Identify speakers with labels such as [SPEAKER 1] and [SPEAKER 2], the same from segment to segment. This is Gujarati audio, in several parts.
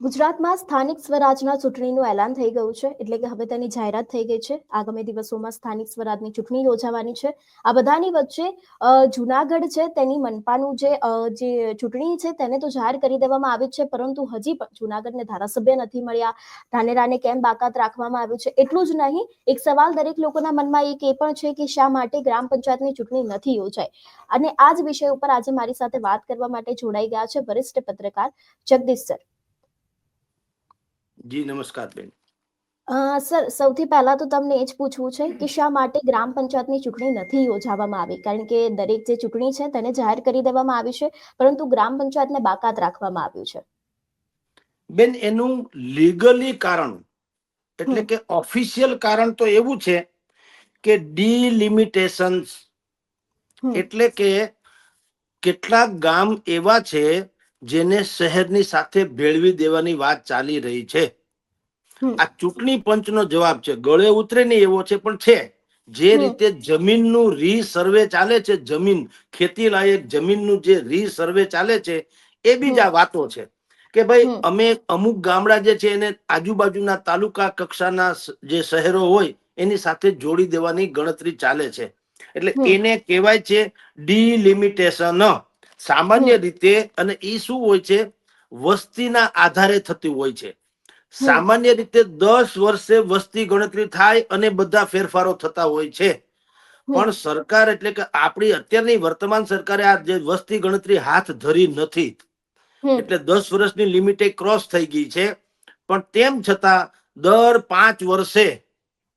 [SPEAKER 1] ગુજરાતમાં સ્થાનિક સ્વરાજના ચૂંટણીનું એલાન થઈ ગયું છે, એટલે કે હવે તેની જાહેરાત થઈ ગઈ છે. આગામી દિવસોમાં સ્થાનિક સ્વરાજની ચૂંટણી યોજાવાની છે. આ બધાની વચ્ચે જુનાગઢ છે, તેની મનપાનું જે જે ચૂંટણી છે, તેને તો જાહેર કરી દેવામાં આવી છે, પરંતુ હજી પણ જુનાગઢને ધારાસભ્ય નથી મળ્યા. ધાનેરાને કેમ બાકાત રાખવામાં આવ્યું છે, એટલું જ નહીં, એક સવાલ દરેક લોકોના મનમાં એક એ પણ છે કે શા માટે ગ્રામ પંચાયતની ચૂંટણી નથી યોજાઈ? અને આ જ વિષય ઉપર આજે મારી સાથે વાત કરવા માટે જોડાઈ ગયા છે વરિષ્ઠ પત્રકાર જગદીશ સર.
[SPEAKER 2] જી નમસ્કાર બેન.
[SPEAKER 1] સર સૌથી પહેલા તો તમને એ જ પૂછવું છે કે શા માટે ગ્રામ પંચાયતની ચૂંટણી નથી યોજાવામાં આવી? કારણ કે દરેક જે ચૂંટણી છે તેને જાહેર કરી દેવામાં આવી છે પરંતુ ગ્રામ પંચાયતને બાકાત રાખવામાં આવ્યું છે.
[SPEAKER 2] બેન એનું લીગલી કારણ એટલે કે ઓફિશિયલ કારણ તો એવું છે કે ડિલિમિટેશન એટલે કે કેટલાક ગામ એવા છે જેને શહેરની સાથે ભેળવી દેવાની વાત ચાલી રહી છે. આ ચૂંટણી પંચનો જવાબ છે. ગળે ઉતરે નહીં એવો છે પણ છે. જે. રીતે જમીનનું રી સર્વે ચાલે છે જમીન ખેતી લાયક જમીનનું જે રી સર્વે ચાલે છે એ બીજા વાતો છે. કે ભાઈ અમે અમુક ગામડા જે છે એને આજુબાજુના તાલુકા કક્ષાના જે શહેરો હોય એની સાથે જોડી દેવાની ગણતરી ચાલે છે. એટલે એને કહેવાય છે ડિલિમિટેશન. સામાન્ય રીતે અને એ શું હોય છે? વસ્તીના આધારે થતી હોય છે. સામાન્ય રીતે દસ વર્ષે વસ્તી ગણતરી થાય અને બધા ફેરફારો થતા હોય છે. પણ સરકાર એટલે કે આપણી અત્યારની વર્તમાન સરકારે આ જે વસ્તી ગણતરી હાથ ધરી નથી. એટલે દસ વર્ષની લિમિટે ક્રોસ થઈ ગઈ છે. પણ તેમ છતાં દર પાંચ વર્ષે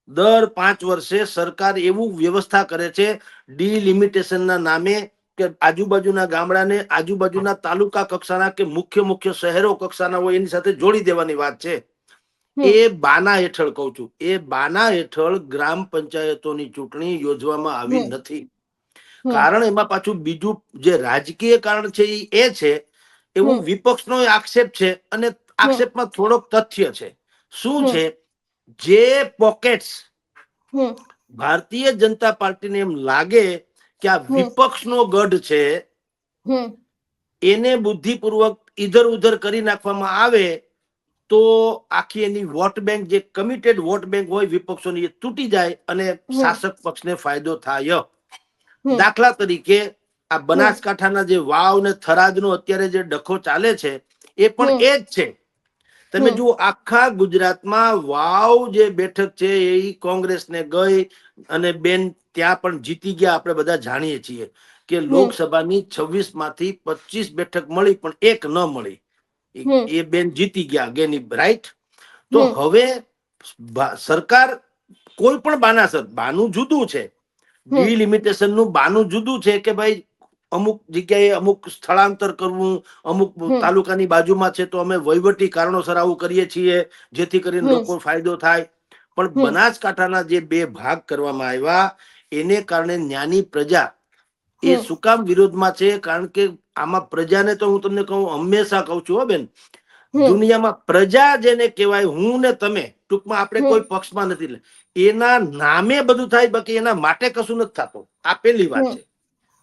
[SPEAKER 2] દર પાંચ વર્ષે સરકાર એવું વ્યવસ્થા કરે છે. ડિલિમિટેશનના નામે કે આજુબાજુના ગામડાને આજુબાજુના તાલુકા કક્ષાના કે મુખ્ય મુખ્ય શહેરો કક્ષાના હોય એની સાથે જોડી દેવાની વાત છે. એ બાના હેઠળ કઉ છું. એ બાના હેઠળ ગ્રામ પંચાયતોની ચૂંટણી યોજવામાં આવી નથી. કારણ એમાં પાછું બીજું જે રાજકીય કારણ છે એ છે એવો. વિપક્ષનો આક્ષેપ છે અને આક્ષેપમાં થોડોક તથ્ય છે. શું છે? જે પોકેટ્સ ભારતીય જનતા પાર્ટીને એમ લાગે કે આ વિપક્ષનો ગઢ છે એને બુદ્ધિપૂર્વક ઇધર ઉધર કરી નાખવામાં આવે તો આખી એની વોટ બેંક જે કમિટેડ વોટ બેંક હોય વિપક્ષોની એ તૂટી જાય અને શાસક પક્ષને ફાયદો થાય. દાખલા તરીકે આ બનાસકાંઠાના જે વાવ ને થરાદનો અત્યારે જે ડખો ચાલે છે એ પણ. એ જ છે. તમે. જુઓ આખા ગુજરાતમાં વાવ જે બેઠક છે એ કોંગ્રેસને ગઈ અને બેન ત્યાં પણ જીતી ગયા આપણે બધા જાણીએ છીએ કે લોકસભાની છવ્વીસમાંથી પચીસ બેઠક મળી પણ એક ન મળી. એ- બેન જીતી ગયા અગેન રાઈટ. તો હવે સરકાર કોઈ પણ બાનાસર બાનું જુદું છે. ડિલિમિટેશનનું બાનું જુદું છે કે ભાઈ અમુક જગ્યાએ અમુક સ્થળાંતર કરવું અમુક. તાલુકાની બાજુમાં છે તો અમે વહીવટી કારણોસર આવું કરીએ છીએ જેથી કરીને. લોકો ફાયદો થાય. પણ. બનાસકાંઠાના જે બે ભાગ કરવામાં આવ્યા એને કારણે જ્ઞાની પ્રજા એ
[SPEAKER 1] સુકામ
[SPEAKER 2] શું કામ વિરોધમાં છે? કારણ કે આમાં પ્રજાને તો હું તમને કહું હંમેશા કહું છું હો બેન. દુનિયામાં પ્રજા જેને કહેવાય હું ને તમે ટૂંકમાં આપણે કોઈ પક્ષમાં નથી. એના નામે બધું થાય બાકી એના માટે કશું નથી થતું. આ પેલી વાત છે.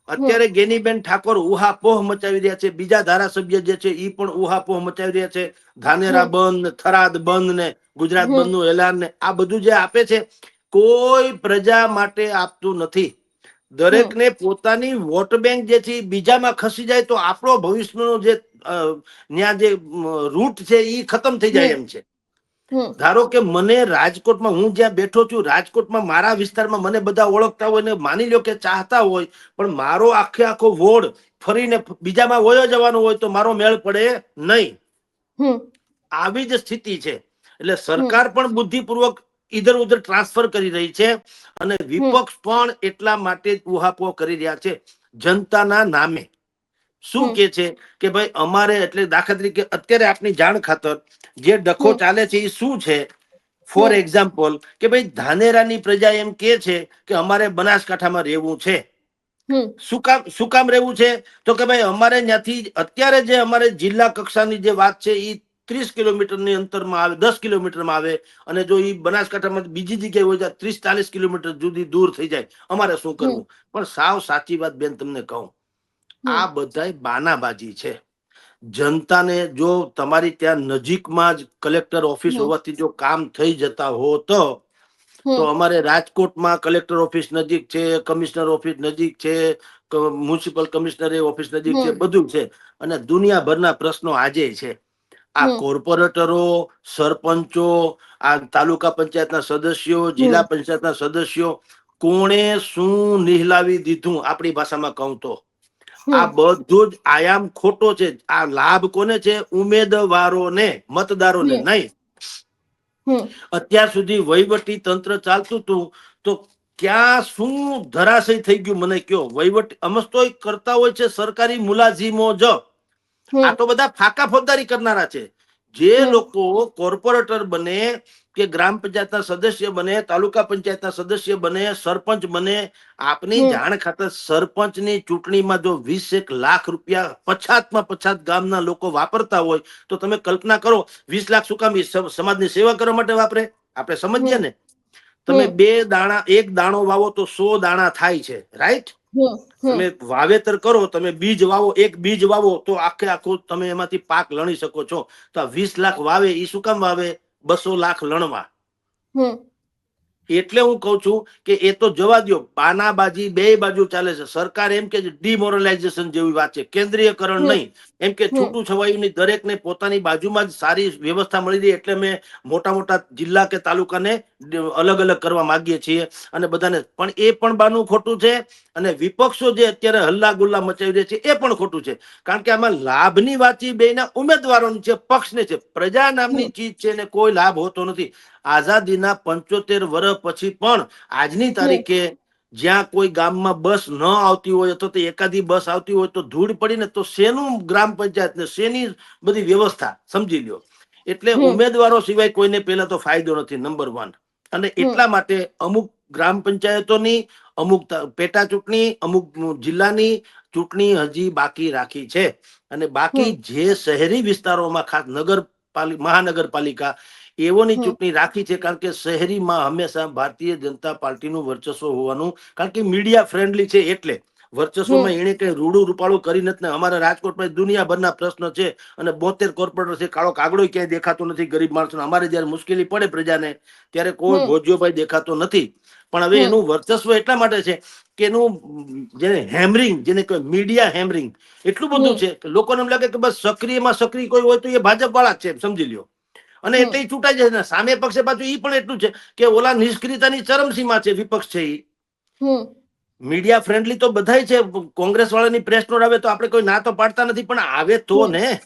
[SPEAKER 2] અત્યારે ગેનીબેન ઠાકોર ઉહાપોહ મચાવી રહ્યા છે. બીજા ધારાસભ્ય જે છે એ પણ ઉહાપોહ મચાવી રહ્યા છે. ધાનેરા બંધ થરાદ બંધ ને ગુજરાત બંધનું એલાન ને આ બધું જે આપે છે કોઈ પ્રજા માટે આપતું નથી. દરેકને પોતાની વોટ બેંક જે છે બીજામાં ખસી જાય તો આપણો ભવિષ્યનો જે ન્યા જે રૂટ છે એ ખતમ થઈ જાય એમ છે. ધારો કે મને રાજકોટમાં હું જ્યાં બેઠો છું રાજકોટમાં મારા વિસ્તારમાં મને બધા ઓળખતા હોય ને માની લો કે ચાહતા હોય પણ મારો આખે આખો વોર્ડ ફરીને બીજામાં વયો જવાનો હોય તો મારો મેળ પડે નહીં. આવી જ સ્થિતિ છે. એટલે સરકાર પણ બુદ્ધિપૂર્વક ઇધર ઉધર ટ્રાન્સફર કરી રહી છે અને વિપક્ષ પણ એટલા માટે ઉહાપો કરી રહ્યા છે જનતાના નામે. શું કે છે કે ભાઈ અમારે એટલે દાખલા તરીકે અત્યારે આપની જાણ ખાતર જે ડખો ચાલે છે એ શું છે? ફોર એક્ઝામ્પલ કે ભાઈ ધાનેરાની પ્રજા એમ કે છે કે અમારે બનાસકાંઠામાં રહેવું છે. શું કામ શું કામ રહેવું છે? તો કે ભાઈ અમારે ત્યાંથી અત્યારે જે અમારે જિલ્લા કક્ષાની જે વાત છે એ ત્રીસ કિલોમીટરની અંતરમાં આવે દસ કિલોમીટરમાં આવે અને જો એ બનાસકાંઠામાં બીજી જગ્યાએ હોય ત્યાં ત્રીસ ચાલીસ કિલોમીટર જુદી દૂર થઈ જાય અમારે શું કરવું? પણ સાવ સાચી વાત બેન તમને કહું. આ બધાય બાનાબાજી છે. જનતાને જો તમારી ત્યાં નજીકમાં જ કલેક્ટર ઓફિસ હોવાથી જો કામ થઈ જતા હો તો તો અમારે રાજકોટમાં કલેક્ટર ઓફિસ નજીક છે કમિશનર ઓફિસ નજીક છે મ્યુનિસિપલ કમિશનર ઓફિસ નજીક છે બધું છે. અને દુનિયાભરના પ્રશ્નો આજે છે. આ. કોર્પોરેટરો સરપંચો આ તાલુકા પંચાયતના સદસ્યો જિલ્લા પંચાયતના સદસ્યો કોણે શું નિહલાવી દીધું આપણી ભાષામાં કહું તો? આ બધું જ આયામ ખોટો છે. આ લાભ કોને છે? ઉમેદવારોને મતદારોને નહીં? અત્યાર સુધી વહીવટી તંત્ર ચાલતું હતું તો ક્યાં શું ધરાશય થઈ ગયું? મને કયો? વહીવટ અમસ્તો કરતા હોય છે સરકારી મુલાજીમો જ. આ તો બધા ફાકા ફોજદારી કરનારા છે. જે લોકો કોર્પોરેટર બને કે ગ્રામ પંચાયતના સદસ્ય બને તાલુકા પંચાયતના સદસ્ય બને સરપંચ બને આપની જાણ ખાતર સરપંચની ચૂંટણીમાં જો વીસ એક લાખ રૂપિયા પછાતમાં પછાત ગામના લોકો વાપરતા હોય તો તમે કલ્પના કરો વીસ લાખ શું કામ સમાજની સેવા કરવા માટે વાપરે? આપણે સમજીએ ને? તમે બે દાણા એક દાણો વાવો તો સો દાણા થાય છે રાઈટ? તમે વાવેતર કરો તમે બીજ વાવો એક બીજ વાવો તો આખે આખો તમે એમાંથી પાક લણી શકો છો. તો આ વીસ લાખ વાવે એ શું કામ વાવે? બસો લાખ લણવા. એટલે હું કઉ છું કે એ તો જવા દ્યો બાનાબાજી બે બાજુ ચાલે છે. સરકાર એમ કે ડિમોરલાઇઝેશન જેવી વાત છે. કેન્દ્રીયકરણ. નહીં. એમ કે
[SPEAKER 1] હમ.
[SPEAKER 2] ની દરેક દરેકને પોતાની બાજુમાં જ સારી વ્યવસ્થા મળી રહી એટલે મેં મોટા મોટા જિલ્લા કે તાલુકાને અલગ અલગ કરવા માંગીએ છીએ અને બધાને પણ એ પણ બાનું ખોટું છે અને વિપક્ષો જે અત્યારે હલ્લા ગુલ્લા મચાવી રહ્યા છે એ પણ ખોટું છે. કારણ કે આમાં લાભની વાંચી બેના ઉમેદવારોની છે પક્ષને છે પ્રજા નામની ચીજ છે ને કોઈ લાભ હોતો નથી. આઝાદીના પંચોતેર વર્ષ પછી પણ આજની તારીખે જ્યાં કોઈ ગામમાં બસ ન આવતી હોય અથવા તો એકાદી બસ આવતી હોય તો ધૂળ પડીને તો શેનું ગ્રામ પંચાયત ને શેની બધી વ્યવસ્થા સમજી લ્યો. એટલે ઉમેદવારો સિવાય કોઈને પેલા તો ફાયદો નથી નંબર વન અને એટલા માટે અમુક ગ્રામ પંચાયતોની અમુક પેટા ચૂંટણી અમુક જિલ્લાની ચૂંટણી હજી બાકી રાખી છે. અને બાકી જે શહેરી વિસ્તારોમાં ખાસ નગરપાલિકા મહાનગરપાલિકા એવોની ચૂંટણી રાખી છે કારણ કે શહેરીમાં હંમેશા ભારતીય જનતા પાર્ટીનું વર્ચસ્વ હોવાનું કારણ કે મીડિયા ફ્રેન્ડલી છે એટલે વર્ચસ્વમાં એને કઈ રૂડું રૂપાળું કરી નથી અમારા રાજકોટમાં દુનિયાભરના પ્રશ્ન છે અને બોતેર કોર્પોરેટર છે કાળો કાગડો ક્યાંય દેખાતો નથી ગરીબ માણસો અમારે જયારે મુશ્કેલી પડે પ્રજાને ત્યારે કોઈ. ભોજ્યોભાઈ દેખાતો નથી. પણ હવે એનું વર્ચસ્વ એટલા માટે છે કે એનું જેને હેમરિંગ જેને કહેવાય મીડિયા હેમરિંગ એટલું બધું છે કે લોકોને એમ લાગે કે બસ સક્રિયમાં સક્રિય કોઈ હોય તો એ ભાજપ વાળા જ છે સમજી લ્યો. અને. એટલે છૂટાઈ જાય સામે પક્ષે પાછું એ પણ એટલું છે કે ઓલા નિષ્ક્રિયતાની ચરમસીમા છે વિપક્ષ છે
[SPEAKER 1] હમ,
[SPEAKER 2] મીડિયા ફ્રેન્ડલી તો બધાય છે કોંગ્રેસ વાળાની પ્રેસ નોટ આવે તો આપણે કોઈ ના તો પાડતા નથી પણ આવે તો ને.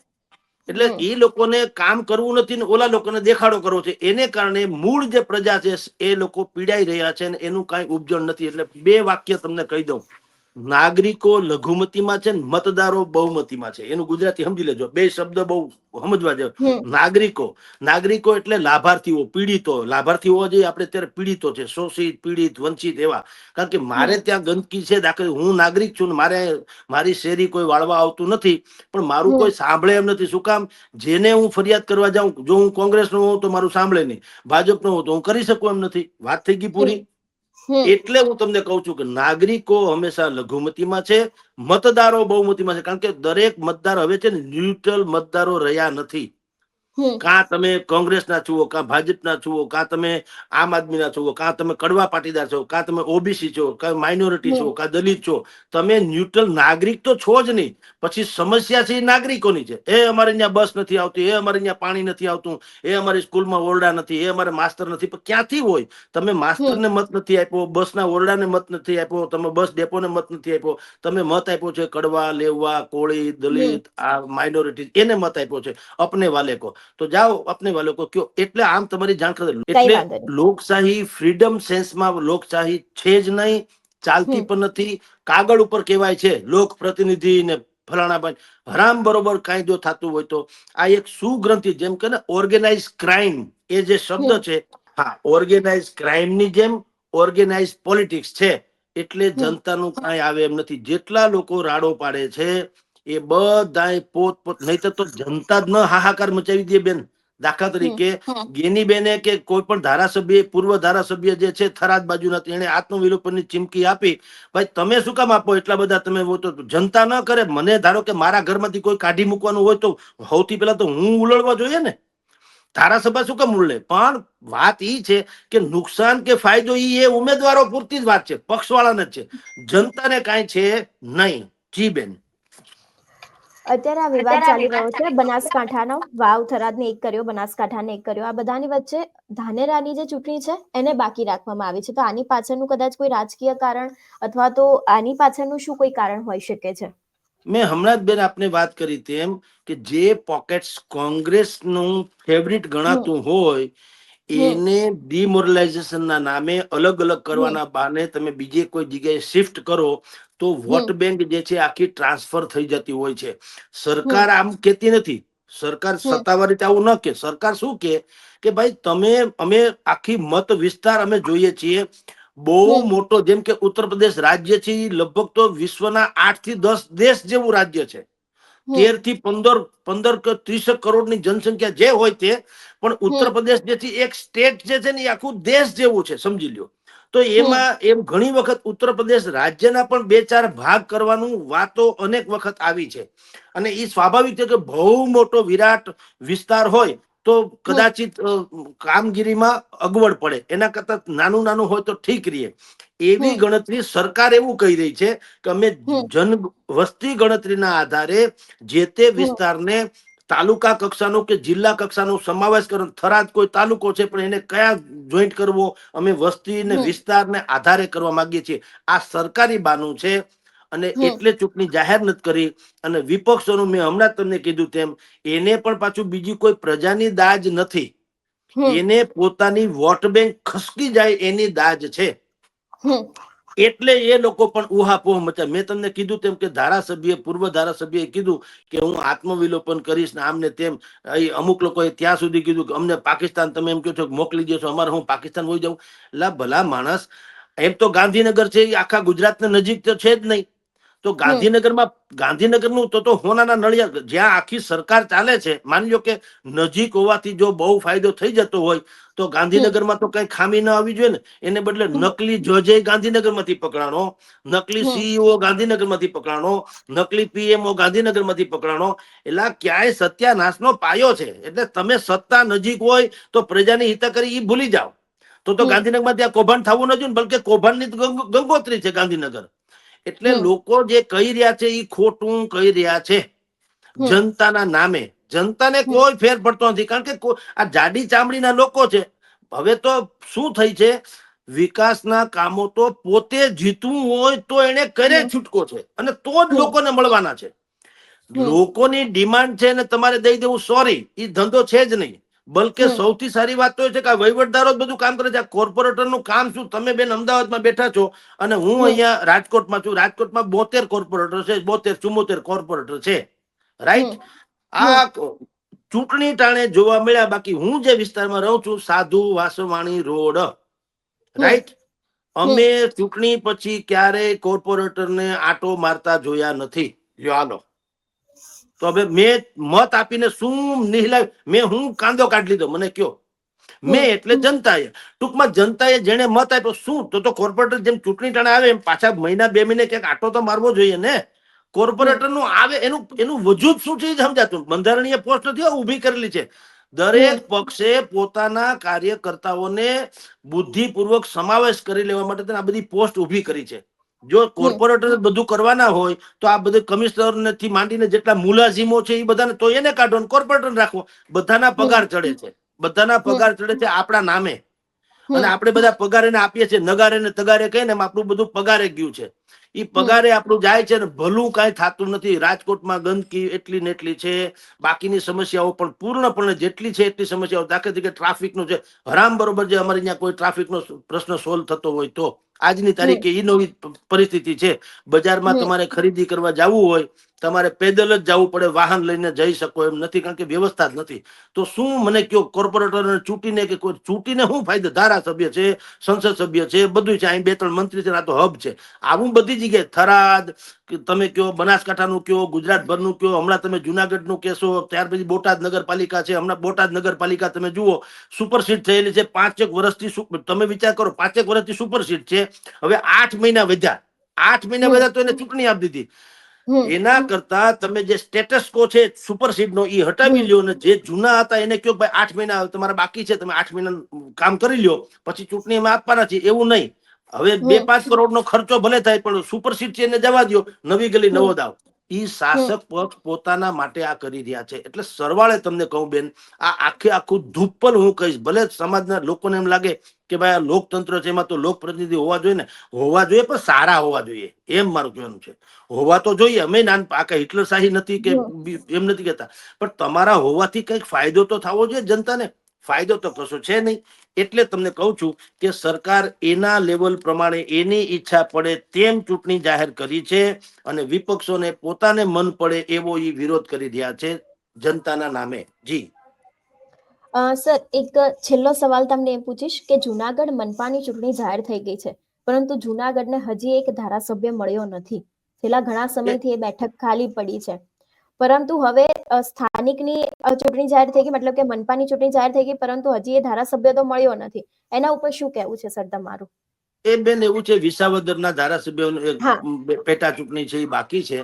[SPEAKER 2] એટલે એ લોકોને કામ કરવું નથી ને ઓલા લોકોને દેખાડો કરવો છે. એને કારણે મૂળ જે પ્રજા છે એ લોકો પીડાઈ રહ્યા છે ને એનું કાંઈ ઉપજણ નથી. એટલે બે વાક્ય તમને કહી દઉં. નાગરિકો લઘુમતીમાં છે ને મતદારો બહુમતીમાં છે. એનું ગુજરાતી સમજી લેજો. બે શબ્દ બહુ સમજવા જેવો. નાગરિકો. નાગરિકો એટલે લાભાર્થીઓ પીડિતો. લાભાર્થીઓ હોવા જોઈએ આપણે અત્યારે પીડિતો છે. શોષિત પીડિત વંચિત એવા. કારણ કે મારે ત્યાં ગંદકી છે દાખલ. હું નાગરિક છું ને મારે મારી શેરી કોઈ વાળવા આવતું નથી. પણ મારું કોઈ સાંભળે એમ નથી. શું કામ? જેને હું ફરિયાદ કરવા જાઉં જો હું કોંગ્રેસ નો હોઉં તો મારું સાંભળે નહીં. ભાજપ નો હોઉં તો હું કરી શકું એમ નથી. વાત થઈ ગઈ પૂરી? એટલે હું તમને કહું છું કે નાગરિકો હંમેશા લઘુમતીમાં છે, મતદારો બહુમતીમાં છે. કારણ કે દરેક મતદાર હવે છે ને ન્યુટ્રલ મતદારો રહ્યા નથી. કાં તમે કોંગ્રેસના છો કાં ભાજપના છો કાં તમે આમ આદમીના છો કાં તમે કડવા પાટીદાર છો કાં તમે ઓબીસી છો કાં માઇનોરિટી છો. કાં દલિત છો તમે ન્યુટ્રલ નાગરિક તો છો જ નહીં. પછી સમસ્યા છે એ નાગરિકોની છે. એ અમારે અહીંયા બસ નથી આવતી એ અમારે અહીંયા પાણી નથી આવતું એ અમારી સ્કૂલમાં ઓરડા નથી એ અમારે માસ્તર નથી. પણ ક્યાંથી હોય? તમે માસ્તરને મત નથી આપ્યો બસના ઓરડાને મત નથી આપ્યો તમે બસ ડેપોને મત નથી આપ્યો. તમે મત આપ્યો છે કડવા લેવા કોળી દલિત આ માઇનોરિટી એને મત આપ્યો છે. અપને વાલેકો. તો જાઓ અપને વાલો કો કયો? એટલે આમ તમારી જાણ કરે એટલે લોકશાહી ફ્રીડમ સેન્સમાં લોકશાહી છે જ નહીં ચાલતી પણ નથી. કાગળ ઉપર કહેવાય છે લોક પ્રતિનિધિ ને ફલાણા ભાઈ હરામ બરોબર કાયદો થતું હોય તો. આ એક સુગ્રંથિ જેમ કે ને ઓર્ગેનાઇઝ ક્રાઇમ એ જે શબ્દ છે હા ઓર્ગેનાઇઝ ક્રાઇમની જેમ ઓર્ગેનાઇઝ પોલિટિક્સ છે. એટલે. જનતાનું કાંઈ આવે એમ નથી. જેટલા લોકો રાડો પાડે છે એ બધાય પોત પોત નહીં તો જનતા જ ન હાહાકાર મચાવી દે બેન. દાખલા તરીકે ગેનીબેને કે કોઈ પણ ધારાસભ્ય પૂર્વ ધારાસભ્ય જે છે થરાદ બાજુના એને આત્મવિલોપનની ચીમકી આપી. ભાઈ તમે શું કામ આપો એટલા બધા તમે તો જનતા ન કરે. મને ધારો કે મારા ઘરમાંથી કોઈ કાઢી મૂકવાનું હોય તો સૌથી પહેલા તો હું ઉલળવા જોઈએ ને. ધારાસભા શું કામ ઉલળે? પણ વાત ઈ છે કે નુકસાન કે ફાયદો ઈ એ ઉમેદવારો પૂરતી જ વાત છે. પક્ષવાળાને જ છે. જનતાને કાંઈ છે નહીં. જી બેન.
[SPEAKER 1] અત્યારે આ વિવાદ ચાલી રહ્યો છે. બનાસકાંઠાનો. વાવ થરાદને એક કર્યો બનાસકાંઠાને એક કર્યો. આ બધાની વચ્ચે ધાનેરાની જે ચૂંટણી છે એને બાકી રાખવામાં આવી છે. તો આની પાછળનું કદાચ કોઈ રાજકીય કારણ અથવા તો આની પાછળનું શું કોઈ કારણ હોઈ શકે છે?
[SPEAKER 2] મેં હમણાં જ બેન આપને વાત કરી તેમ કે જે પોકેટ્સ કોંગ્રેસનું ફેવરિટ ગણાતું હોય એને ડિમોરલાઇઝેશનના નામે અલગ અલગ કરવાના બહાને તમે બીજે કોઈ જગ્યાએ શિફ્ટ કરો તો વોટ બેંક જે છે આખી ટ્રાન્સફર થઈ જતી હોય છે. સરકાર આમ કેતી નથી. સરકાર સત્તાવાર રીતે આવું ન કે સરકાર શું કે કે ભાઈ તમે અમે આખી મત વિસ્તાર અમે જોઈએ છીએ. બહુ મોટો જેમ કે ઉત્તર પ્રદેશ રાજ્ય છે લગભગ તો વિશ્વના આઠથી દસ દેશ જેવું રાજ્ય છે. તેરથી પંદર પંદર કે ત્રીસ કરોડની જનસંખ્યા જે હોય તે પણ ઉત્તર. પ્રદેશ જે છે એક સ્ટેટ જે છે ને એ આખું દેશ જેવું છે સમજી લ્યો. તો એમાં એમ ઘણી વખત ઉત્તર પ્રદેશ રાજ્યના પણ બે ચાર ભાગ કરવાનું વાતો અનેક વખત આવી છે. અને એ સ્વાભાવિક છે કે બહુ મોટો વિરાટ વિસ્તાર હોય તો કદાચિત કામગીરીમાં અગવડ પડે. એના કરતા નાનું નાનું હોય તો ઠીક રહીએ એવી ગણતરી સરકાર એવું કહી રહી છે કે અમે જન વસ્તી ગણતરીના આધારે જે તે વિસ્તારને તાલુકા કક્ષાનો કે જિલ્લા કક્ષાનો સમાવેશ કરો થરાદ કોઈ તાલુકો છે પણ એને કયા જોઈન્ટ કરવો? અમે વસ્તી ને
[SPEAKER 1] હમ.
[SPEAKER 2] વિસ્તારને આધારે કરવા માંગીએ છીએ. આ સરકારી બાનું છે અને એટલે ચૂંટણી જાહેર નથી કરી અને વિપક્ષોનું મેં હમણાં તમને કીધું તેમ એને પણ પાછું બીજી કોઈ પ્રજાની દાજ નથી. એને પોતાની વોટ બેંક ખસકી જાય એની દાજ છે. એટલે એ લોકો પણ ઉહાપોહ મચા મેં તમને કીધું તેમ કે ધારાસભ્ય, પૂર્વ ધારાસભ્યએ કીધું કે હું આત્મવિલોપન કરીશ ને આમ ને તેમ અમુક લોકોએ ત્યાં સુધી કીધું કે અમને પાકિસ્તાન તમે એમ કહો છો મોકલી દેશો, અમારે હું પાકિસ્તાન હોઈ જાઉં. લા ભલા માણસ, એમ તો ગાંધીનગર છે, એ આખા ગુજરાતને નજીક તો છે જ નહીં. તો ગાંધીનગરમાં ગાંધીનગરનું તો તો હોનાના નળિયા જ્યાં આખી સરકાર ચાલે છે માની લો કે નજીક હોવાથી જો બહુ ફાયદો થઈ જતો હોય તો ગાંધીનગરમાં તો કઈ ખામી ન આવી જોઈએ ને. એને બદલે નકલી જજે ગાંધીનગરમાંથી પકડાણો નકલી. સીઈઓ ગાંધીનગરમાંથી પકડાણો નકલી પીએમઓ ગાંધીનગરમાંથી પકડાણો એટલે ક્યાંય સત્યાનાશનો પાયો છે. એટલે તમે સત્તા નજીક હોય તો પ્રજાની હિતકરી ઈ ભૂલી જાઓ. તો તો. ગાંધીનગરમાં ત્યાં કૌભાંડ થવું ન જોઈએ ને બલકે કૌભાંડની ગંગોત્રી છે ગાંધીનગર. એટલે લોકો જે કહી રહ્યા છે એ ખોટું કહી રહ્યા છે. જનતાના નામે. જનતાને કોઈ ફેર પડતો નથી. કારણ કે આ જાડી ચામડીના લોકો છે. હવે તો શું થઈ છે? વિકાસના કામો તો પોતે જીતવું હોય તો એને કરે. છૂટકો છે. અને તો જ. લોકોને મળવાના છે. લોકોની ડિમાન્ડ છે ને તમારે દઈ દેવું. સોરી એ ધંધો છે જ નહીં. બલકે સૌથી સારી વાત તો એ છે કે વહીવટદારો જ બધું કામ કરે છે. આ કોર્પોરેટરનું કામ શું? તમે બેન અમદાવાદમાં બેઠા છો અને હું અહીંયા રાજકોટમાં છું. રાજકોટમાં બોતેર કોર્પોરેટર છે બોતેર ચુમ્મોતેર કોર્પોરેટર છે. રાઈટ? આ ચૂંટણી ટાણે જોવા મળ્યા. બાકી હું જે વિસ્તારમાં રહું છું સાધુ વાસવાણી રોડ. રાઈટ? અમે ચૂંટણી પછી ક્યારેય કોર્પોરેટરને આટો મારતા જોયા નથી. યો હાલો. તો હવે મેં મત આપીને શું નિહલા મેં હું કાંદો કાઢી લીધો? મને કયો. મેં એટલે જનતાએ ટૂંકમાં જનતાએ જેને મત આપ્યો શું? તો તો કોર્પોરેટર જેમ ચૂંટણી ટાણે આવે એમ પાછા મહિના બે મહિને ક્યાંક આટો તો મારવો જોઈએ ને? કોર્પોરેટરનું આવે એનું એનું વજૂદ શું છે સમજાતું. બંધારણીય પોસ્ટ નથી ઊભી ઊભી કરેલી છે. દરેક પક્ષે પોતાના કાર્યકર્તાઓને બુદ્ધિપૂર્વક સમાવેશ કરી લેવા માટે આ બધી પોસ્ટ ઊભી કરી છે. જો કોર્પોરેટર બધું કરવાના હોય તો આ બધે કમિશનરથી માંડીને જેટલા મુલાઝીમો છે એ બધાને તો એને કાઢો ને કોર્પોરેટર રાખવો બધાના પગાર ચડે છે. બધાના પગાર ચડે છે આપણા નામે. અને આપણે બધા પગાર એને આપીએ છીએ નગારે ને તગારે કહીને આપણું બધું પગારે ગયું છે. ઈ પગારે આપણું જાય છે ને ભલું કાંઈ થતું નથી. રાજકોટમાં ગંદકી એટલી ને એટલી છે. બાકીની સમસ્યાઓ પણ પૂર્ણપણે જેટલી છે એટલી સમસ્યાઓ. દાખલા તરીકે ટ્રાફિકનું છે હરામ બરોબર જે અમારે અહીંયા કોઈ ટ્રાફિકનો પ્રશ્ન સોલ્વ થતો હોય તો. આજની તારીખે ઈ નવી પરિસ્થિતિ છે. બજારમાં. તમારે ખરીદી કરવા જવું હોય તમારે પેદલ જ જવું પડે વાહન લઈને જઈ શકો એમ નથી કારણ કે વ્યવસ્થા જ નથી. તો શું મને કયો કોર્પોરેટરને ચૂંટીને કે કોઈ ચૂંટીને શું ફાયદો? ધારાસભ્ય છે સંસદ સભ્ય છે બધું છે અહીં બે ત્રણ મંત્રી છે આ તો હબ છે. આવું બધી જગ્યાએ થરાદ તમે કયો બનાસકાંઠાનું કયો ગુજરાતભરનું કયો હમણાં તમે જુનાગઢનું કહેશો ત્યાર પછી બોટાદ નગરપાલિકા છે હમણાં બોટાદ નગરપાલિકા તમે જુઓ સુપરસીટ થયેલી છે પાંચેક વર્ષથી તમે વિચાર કરો પાંચેક વર્ષથી સુપરસીટ છે. હવે આઠ મહિના વધ્યા. આઠ મહિના વધ્યા તો એને ચૂંટણી આપી દીધી. એના કરતા તમે જે સ્ટેટસ કો છે સુપરસીડ નો એ હટાવી લ્યો ને જે જૂના હતા એને કયો ભાઈ આઠ મહિના તમારા બાકી છે તમે આઠ મહિના કામ કરી લ્યો પછી ચૂંટણી અમે આપવાના છે એવું નહીં. હવે બે પાંચ કરોડ નો ખર્ચો ભલે થાય પણ સુપરસીડ છે એને જવા દો નવી ગલી નવો દાવ. ઈ શાસક પક્ષ પોતાના માટે આ કરી રહ્યા છે. એટલે સરવાળે તમને કહું બેન આ આખે આખું ધુપ્પલ હું કહીશ ભલે સમાજના લોકોને એમ લાગે કે ભાઈ આ લોકતંત્ર છે એમાં તો લોકપ્રતિનિધિ હોવા જોઈએ ને? હોવા જોઈએ પણ સારા હોવા જોઈએ. એમ મારું કહેવાનું છે. હોવા તો જોઈએ. અમે નાન આ હિટલર શાહી નથી કે એમ નથી કહેતા. પણ તમારા હોવાથી કંઈક ફાયદો તો થવો જોઈએ જનતાને. ફાયદો તો કશો છે નહીં. એટલે તમને કહું છું કે સરકાર એના લેવલ પ્રમાણે એની ઈચ્છા પડે તેમ ચૂંટણી જાહેર કરી છે અને વિપક્ષોને પોતાને મન પડે એવો એ વિરોધ કરી રહ્યા છે જનતાના નામે. જી.
[SPEAKER 1] સર એક છેલ્લો સવાલ તમને એ પૂછીશ કે જુનાગઢ મનપાની ચૂંટણી જાહેર થઈ ગઈ છે પરંતુ જુનાગઢને હજી એક ધારાસભ્ય મળ્યો નથી. છેલ્લા ઘણા સમયથી એ બેઠક ખાલી પડી છે. પરંતુ હવે સ્થાનિકની ચૂંટણી જાહેર થઈ ગઈ મતલબ કે મનપાની ચૂંટણી જાહેર થઈ ગઈ પરંતુ હજી એ ધારાસભ્ય તો મળ્યો નથી. એના ઉપર શું કહેવું છે સર તમારું?
[SPEAKER 2] એ બેન એવું છે વિસાવદરના ના એક
[SPEAKER 1] હા.
[SPEAKER 2] પેટા ચૂંટણી છે એ બાકી છે.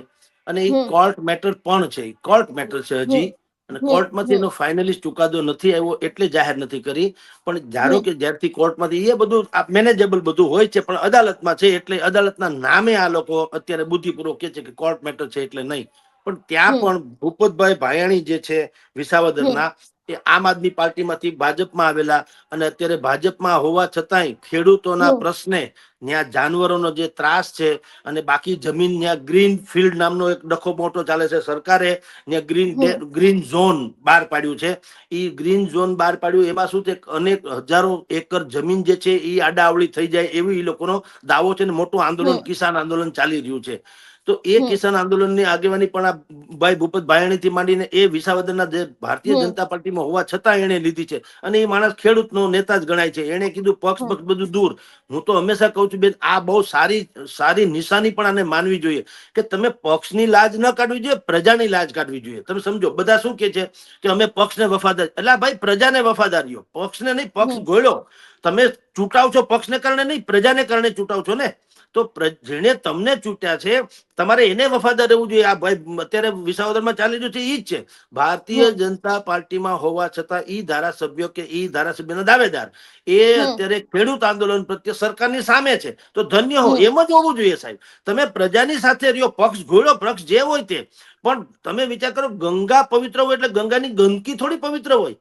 [SPEAKER 2] અને એ કોર્ટ મેટર પણ છે કોર્ટ મેટર છે હજી. અને કોર્ટમાંથી એનો ફાઇનલિસ્ટ ચુકાદો નથી આવ્યો એટલે જાહેર નથી કરી. પણ ધારો કે જ્યારથી કોર્ટમાંથી એ બધું મેનેજેબલ બધું હોય છે પણ અદાલતમાં છે એટલે અદાલતના નામે આ લોકો અત્યારે બુદ્ધિપૂર્વક કે છે કે કોર્ટ મેટર છે એટલે નહીં. પણ ત્યાં પણ ભૂપતભાઈ ભાયાણી જે છે વિસાવદરના એ આમ આદમી પાર્ટીમાંથી ભાજપમાં આવેલા અને અત્યારે ભાજપમાં હોવા છતાંય ખેડૂતોના પ્રશ્ને ત્યાં જાનવરોનો જે ત્રાસ છે અને બાકી જમીન ત્યાં ગ્રીન ફિલ્ડ નામનો એક ડખો મોટો ચાલે છે સરકારે ત્યાં ગ્રીન ગ્રીન ઝોન બહાર પાડ્યું છે. એ ગ્રીન ઝોન બહાર પાડ્યું એમાં શું છે અનેક હજારો એકર જમીન જે છે એ આડાવળી થઈ જાય એવી એ લોકોનો દાવો છે ને મોટું આંદોલન કિસાન આંદોલન ચાલી રહ્યું છે. તો એ. કિસાન આંદોલનની આગેવાની પણ આ ભાઈ ભૂપત ભાયાણીથી માંડીને એ વિસાવદરના જે ભારતીય જનતા પાર્ટીમાં હોવા છતાં એને લીધી છે. અને એ માણસ ખેડૂતનો નેતા જ ગણાય છે. એને કીધું પક્ષ પક્ષ બધું દૂર. હું તો હંમેશા કહું છું બેન આ બહુ સારી સારી નિશાની પણ આને માનવી જોઈએ કે તમે પક્ષની લાજ ન કાઢવી જોઈએ પ્રજાની લાજ કાઢવી જોઈએ. તમે સમજો બધા શું કે છે કે અમે પક્ષને વફાદાર એટલે ભાઈ પ્રજાને વફાદારીઓ પક્ષને નહીં પક્ષ. ગોળ્યો. તમે ચૂંટાવ છો પક્ષને કારણે નહીં પ્રજાને કારણે ચૂંટાવ છો ને? તો જેણે તમને ચૂંટ્યા છે તમારે એને વફાદાર રહેવું જોઈએ. આ ભાઈ અત્યારે વિસાવદરમાં ચાલી રહ્યું છે એ જ છે. ભારતીય જનતા પાર્ટીમાં હોવા છતાં ઈ ધારાસભ્ય કે ઈ ધારાસભ્યના દાવેદાર. એ અત્યારે ખેડૂત આંદોલન પ્રત્યે સરકારની સામે છે. તો ધન્ય હો એમ જ હોવું જોઈએ સાહેબ. તમે પ્રજાની સાથે રહ્યો પક્ષ ઘોડો પક્ષ જે હોય તે. પણ તમે વિચાર કરો ગંગા પવિત્ર હોય એટલે ગંગાની ગંદકી થોડી પવિત્ર હોય.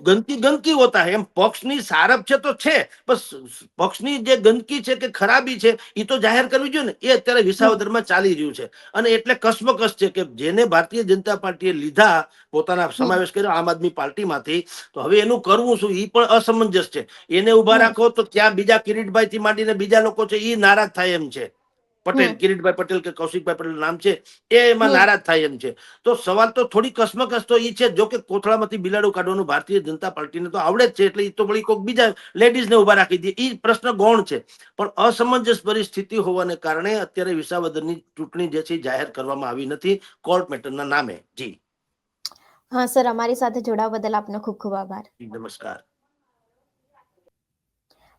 [SPEAKER 2] ગંદકી ગંદકી હોતા એમ પક્ષની સારપ છે તો છે બસ પક્ષની જે ગંદકી છે કે ખરાબી છે એ તો જાહેર કરવી જોઈએ ને? એ અત્યારે વિસાવદરમાં ચાલી રહ્યું છે. અને એટલે કસમકસ છે કે જેને ભારતીય જનતા પાર્ટીએ લીધા પોતાના સમાવેશ કર્યો આમ આદમી પાર્ટીમાંથી તો હવે એનું કરવું શું? એ પણ અસમંજસ છે. એને
[SPEAKER 1] ઊભા
[SPEAKER 2] રાખો તો ત્યાં બીજા કિરીટભાઈ થી માંડીને બીજા લોકો છે એ નારાજ થાય એમ છે. પટેલ. કિરીટભાઈ પટેલ કે કૌશિકભાઈ પટેલ નામ છે એ એમાં નારાજ થાય એમ છે. તો સવાલ તો થોડી કસમકસ તો એ છે જો કે કોથળામાંથી બિલાડું કાઢવાનું ભારતીય જનતા પાર્ટીને તો આવડે જ છે એટલે એ તો વળી કોઈક બીજા લેડીઝને ઊભા રાખી દે. ઈ પ્રશ્ન ગૌણ છે. પણ અસમંજસ પરિસ્થિતિ હોવાને કારણે અત્યારે વિસાવદરની ચૂંટણી જે છે જાહેર કરવામાં આવી નથી કોર્ટ મેટરના નામે. જી.
[SPEAKER 1] હા સર અમારી સાથે જોડાવા બદલ આપનો ખૂબ ખૂબ આભાર.
[SPEAKER 2] નમસ્કાર.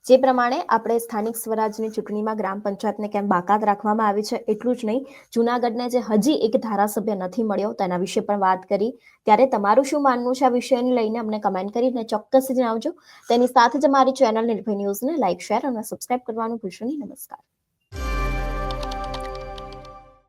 [SPEAKER 1] જે પ્રમાણે આપણે સ્થાનિક સ્વરાજની ચૂંટણીમાં ગ્રામ પંચાયતને કેમ બાકાત રાખવામાં આવી છે એટલું જ નહીં, જુનાગઢને જે હજી એક ધારાસભ્ય નથી મળ્યો તેના વિશે પણ વાત કરી. ત્યારે તમારું શું માનવું છે આ વિષયને લઈને? અમને કમેન્ટ કરીને ચોક્કસ જણાવજો. તેની સાથે જ અમારી ચેનલ નિર્ભય ન્યૂઝને લાઇક શેર અને સબસ્ક્રાઇબ કરવાનું ભૂલશો નહીં. નમસ્કાર.